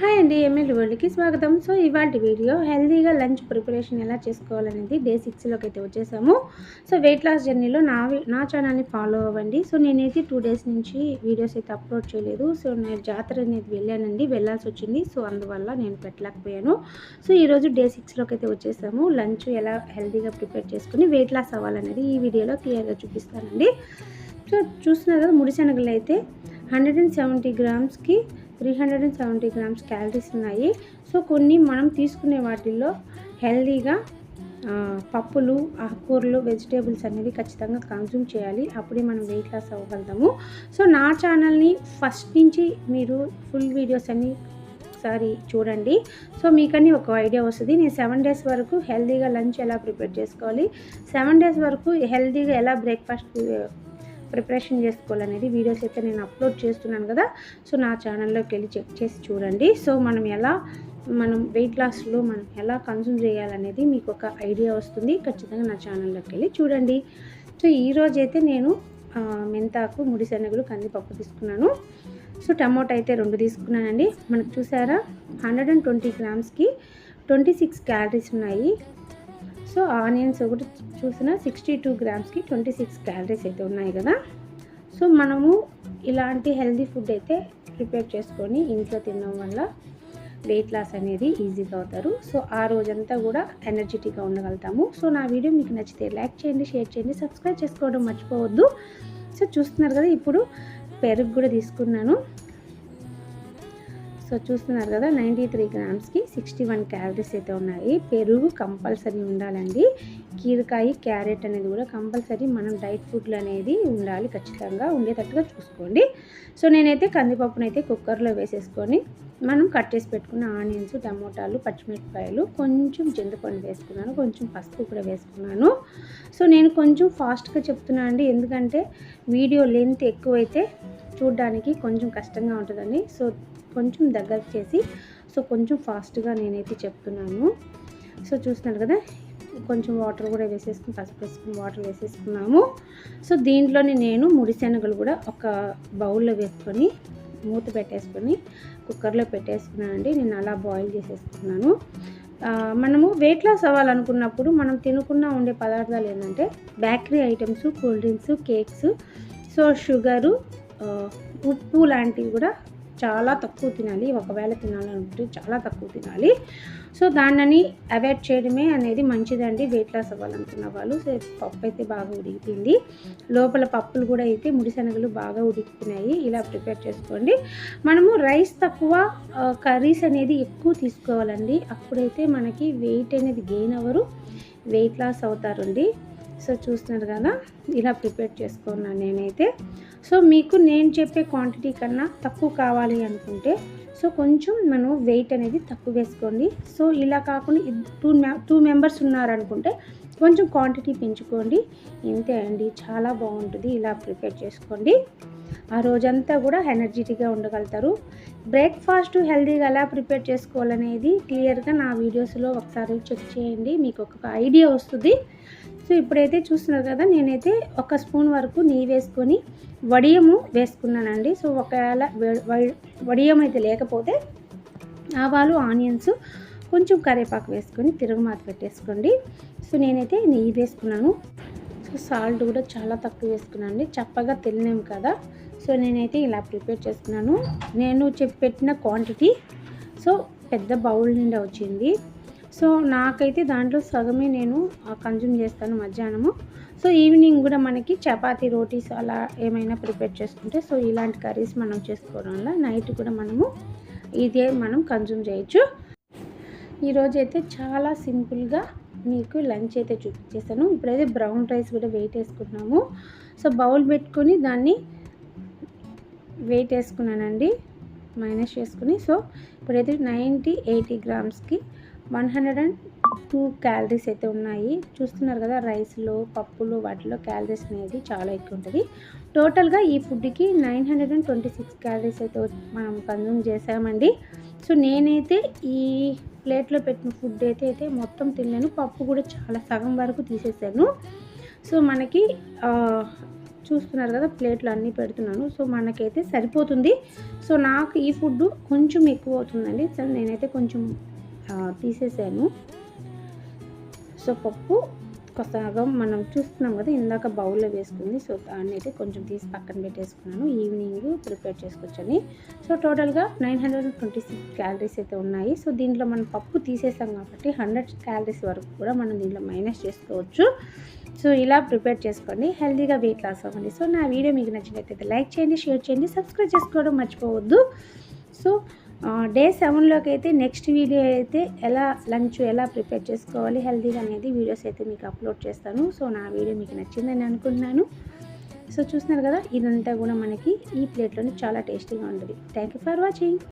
Hi అండి ML వరల్డ్కి స్వాగతం. So ఇవాళ వీడియో హెల్తీగా లంచ్ ప్రిపరేషన్ ఎలా చేసుకోవాలనేది డే సిక్స్లోకి అయితే వచ్చేసాము. సో వెయిట్ లాస్ జర్నీలో నా నా ఛానల్ని ఫాలో అవ్వండి. సో నేనైతే టూ డేస్ నుంచి వీడియోస్ అయితే అప్లోడ్ చేయలేదు. సో నేను జాతర అనేది వెళ్ళానండి వెళ్ళాల్సి వచ్చింది. సో అందువల్ల నేను పెట్టలేకపోయాను. సో ఈరోజు డే సిక్స్లోకి అయితే వచ్చేసాము. లంచ్ ఎలా హెల్తీగా ప్రిపేర్ చేసుకుని వెయిట్ లాస్ అవ్వాలనేది ఈ వీడియోలో క్లియర్గా చూపిస్తానండి. సో చూస్తున్నారు కదా ముడిశనగలు అయితే. Hundred and seventy గ్రామ్స్కి three hundred and seventy grams calories ఉన్నాయి. సో కొన్ని మనం తీసుకునే వాటిల్లో హెల్దీగా పప్పులు ఆకుకూరలు వెజిటేబుల్స్ అనేవి ఖచ్చితంగా కన్జ్యూమ్ చేయాలి. అప్పుడే మనం వెయిట్ లాస్ అవ్వగలుగుతాము. సో నా ఛానల్ని ఫస్ట్ నుంచి మీరు ఫుల్ వీడియోస్ అన్ని ఒకసారి చూడండి. సో మీకని ఒక ఐడియా వస్తుంది. నేను సెవెన్ డేస్ వరకు హెల్తీగా లంచ్ ఎలా ప్రిపేర్ చేసుకోవాలి? సెవెన్ డేస్ వరకు హెల్తీగా ఎలా బ్రేక్ఫాస్ట్ ప్రిపరేషన్ చేసుకోవాలనేది వీడియోస్ అయితే నేను అప్లోడ్ చేస్తున్నాను కదా సో నా ఛానల్లోకి వెళ్ళి చెక్ చేసి చూడండి. సో మనం ఎలా మనం వెయిట్ లాస్లో మనం ఎలా కన్సూమ్ చేయాలనేది మీకు ఒక ఐడియా వస్తుంది. ఖచ్చితంగా నా ఛానల్లోకి వెళ్ళి చూడండి. సో ఈరోజు అయితే నేను మెంతాకు ముడి శనగలు కందిపప్పు తీసుకున్నాను. సో టమోటా అయితే రెండు తీసుకున్నానండి. మనకు చూసారా? హండ్రెడ్ అండ్ ట్వంటీ గ్రామ్స్కి ట్వంటీ సిక్స్ క్యాలరీస్ ఉన్నాయి. సో ఆనియన్స్ ఒకటి చూసిన సిక్స్టీ టూ గ్రామ్స్కి ట్వంటీ సిక్స్ క్యాలరీస్ అయితే ఉన్నాయి కదా. సో మనము ఇలాంటి హెల్దీ ఫుడ్ అయితే ప్రిపేర్ చేసుకొని ఇంట్లో తినడం వల్ల వెయిట్ లాస్ అనేది ఈజీగా అవుతారు. సో ఆ రోజంతా కూడా ఎనర్జెటిక్గా ఉండగలుగుతాము. సో నా వీడియో మీకు నచ్చితే లైక్ చేయండి షేర్ చేయండి సబ్స్క్రైబ్ చేసుకోవడం మర్చిపోవద్దు. సో చూస్తున్నారు కదా ఇప్పుడు పెరుగు కూడా తీసుకున్నాను. సో చూస్తున్నారు కదా నైంటీ త్రీ గ్రామ్స్కి సిక్స్టీ వన్ క్యాలరీస్ అయితే ఉన్నాయి. పెరుగు కంపల్సరీ ఉండాలండి. కీరకాయ క్యారెట్ అనేది కూడా కంపల్సరీ మనం డైట్ ఫుడ్లు అనేది ఉండాలి ఖచ్చితంగా ఉండేటట్టుగా చూసుకోండి. సో నేనైతే కందిపప్పునైతే అయితే కుక్కర్లో వేసేసుకొని మనం కట్ చేసి పెట్టుకున్న ఆనియన్స్ టమోటాలు పచ్చిమిరపకాయలు కొంచెం చింతపండు వేసుకున్నాను కొంచెం పసుపు కూడా వేసుకున్నాను. సో నేను కొంచెం ఫాస్ట్గా చెప్తున్నాను అండి ఎందుకంటే వీడియో లెంత్ ఎక్కువైతే చూడడానికి కొంచెం కష్టంగా ఉంటుందండి. సో కొంచెం దగ్గర చేసి సో కొంచెం ఫాస్ట్గా నేనైతే చెప్తున్నాను. సో చూస్తున్నారు కదా కొంచెం వాటర్ కూడా వేసేసుకుని పసుపు వేసుకుని వాటర్ వేసేసుకున్నాము. సో దీంట్లోనే నేను ముడి శనగలు కూడా ఒక బౌల్లో వేసుకొని మూత పెట్టేసుకొని కుక్కర్లో పెట్టేసుకున్నానండి. నేను అలా బాయిల్ చేసేసుకున్నాను. మనము వెయిట్ లాస్ అవ్వాలనుకున్నప్పుడు మనం తినకుండా ఉండే పదార్థాలు ఏంటంటే bakery items cool drinks cakes so sugar ఉప్పు లాంటివి కూడా చాలా తక్కువ తినాలి. ఒకవేళ తినాలనుకుంటే చాలా తక్కువ తినాలి. సో దానిని అవాయిడ్ చేయడమే అనేది మంచిదండి. వెయిట్ లాస్ అవ్వాలనుకున్న వాళ్ళు. సో పప్పు అయితే బాగా ఉడికిపోయింది. లోపల పప్పులు కూడా అయితే ముడిశనగలు బాగా ఉడికిపోయినాయి. ఇలా ప్రిపేర్ చేసుకోండి. మనము రైస్ తక్కువ కర్రీస్ అనేది ఎక్కువ తీసుకోవాలండి. అప్పుడైతే మనకి వెయిట్ అనేది గెయిన్ అవ్వరు. వెయిట్ లాస్ అవుతారండి. సో చూస్తున్నారు కదా? ఇలా ప్రిపేర్ చేసుకున్నాను నేనైతే. సో మీకు నేను చెప్పే క్వాంటిటీ కన్నా తక్కువ కావాలి అనుకుంటే సో కొంచెం మనం వెయిట్ అనేది తక్కువ వేసుకోండి. సో ఇలా కాకుండా టూ టూ మెంబర్స్ ఉన్నారనుకుంటే కొంచెం క్వాంటిటీ పెంచుకోండి. ఇంతే అండి చాలా బాగుంటుంది. ఇలా ప్రిపేర్ చేసుకోండి. ఆ రోజంతా కూడా ఎనర్జెటిక్గా ఉండగలుగుతారు. బ్రేక్ఫాస్ట్ హెల్తీగా ఎలా ప్రిపేర్ చేసుకోవాలనేది క్లియర్గా నా వీడియోస్లో ఒకసారి చెక్ చేయండి. మీకు ఒక ఐడియా వస్తుంది. సో ఇప్పుడైతే చూస్తున్నారు కదా నేనైతే ఒక స్పూన్ వరకు నెయ్యి వేసుకొని వడియము వేసుకున్నానండి. సో ఒకవేళ వడి- వడియం అయితే లేకపోతే ఆవాలు ఆనియన్స్ కొంచెం కరివేపాకు వేసుకొని తిరుగుమాత పెట్టేసుకోండి. సో నేనైతే నెయ్యి వేసుకున్నాను. సో సాల్ట్ కూడా చాలా తక్కువ వేసుకున్నాను అండి చప్పగా తిన్నాం కదా. సో నేనైతే ఇలా ప్రిపేర్ చేసుకున్నాను. నేను చెప్పి పెట్టిన క్వాంటిటీ సో పెద్ద బౌల్ నిండా వచ్చింది. సో నాకైతే దాంట్లో సగమే నేను కన్జ్యూమ్ చేస్తాను మధ్యాహ్నము. సో ఈవినింగ్ కూడా మనకి చపాతీ రోటీస్ అలా ఏమైనా ప్రిపేర్ చేసుకుంటే సో ఇలాంటి కర్రీస్ మనం చేసుకోవడం వల్ల నైట్ కూడా మనము ఇదే మనం కన్జ్యూమ్ చేయొచ్చు. ఈరోజు అయితే చాలా సింపుల్గా మీకు లంచ్ అయితే చూపించేసాను. ఇప్పుడైతే బ్రౌన్ రైస్ కూడా వెయిట్ వేసుకున్నాము. సో బౌల్ పెట్టుకొని దాన్ని వెయిట్ వేసుకున్నానండి మైనస్ చేసుకుని. సో ఇప్పుడైతే ninety eighty గ్రామ్స్కి one hundred and two calories అయితే ఉన్నాయి. చూస్తున్నారు కదా రైస్లో పప్పులు వాటిలో క్యాలరీస్ అనేది చాలా ఎక్కువ ఉంటుంది. టోటల్గా ఈ ఫుడ్కి nine hundred and twenty six calories అయితే మనం కన్జ్యూమ్ చేసామండి. సో నేనైతే ఈ ప్లేట్లో పెట్టిన ఫుడ్ అయితే అయితే మొత్తం తినలేను. పప్పు కూడా చాలా సగం వరకు తీసేసాను. సో మనకి చూస్తున్నారు కదా ప్లేట్లు అన్నీ పెడుతున్నాను. సో మనకైతే సరిపోతుంది. సో నాకు ఈ ఫుడ్ కొంచెం ఎక్కువ అవుతుందండి. సో నేనైతే కొంచెం తీసేసాను. సో పప్పు సగం మనం చూస్తున్నాం కదా ఇందాక బౌల్లో వేసుకుంది. సో దాన్ని అయితే కొంచెం తీసి పక్కన పెట్టేసుకున్నాను. ఈవినింగ్ ప్రిపేర్ చేసుకొచ్చని. సో టోటల్గా nine hundred twenty six calories అయితే ఉన్నాయి. సో దీంట్లో మనం పప్పు తీసేసాం కాబట్టి హండ్రెడ్ క్యాలరీస్ వరకు కూడా మనం దీంట్లో మైనస్ చేసుకోవచ్చు. సో ఇలా ప్రిపేర్ చేసుకోండి. హెల్తీగా వెయిట్ లాస్ అవ్వండి. సో నా వీడియో మీకు నచ్చినట్లయితే లైక్ చేయండి షేర్ చేయండి సబ్స్క్రైబ్ చేసుకోవడం మర్చిపోవద్దు. సో డే సెవెన్లోకి అయితే నెక్స్ట్ వీడియో అయితే ఎలా లంచ్ ఎలా ప్రిపేర్ చేసుకోవాలి హెల్తీగా అనేది వీడియోస్ అయితే మీకు అప్లోడ్ చేస్తాను. సో నా వీడియో మీకు నచ్చిందని అనుకున్నాను సో చూస్తున్నారు కదా ఇదంతా కూడా మనకి ఈ ప్లేట్లోనే చాలా టేస్టీగా ఉంటుంది. Thank you for watching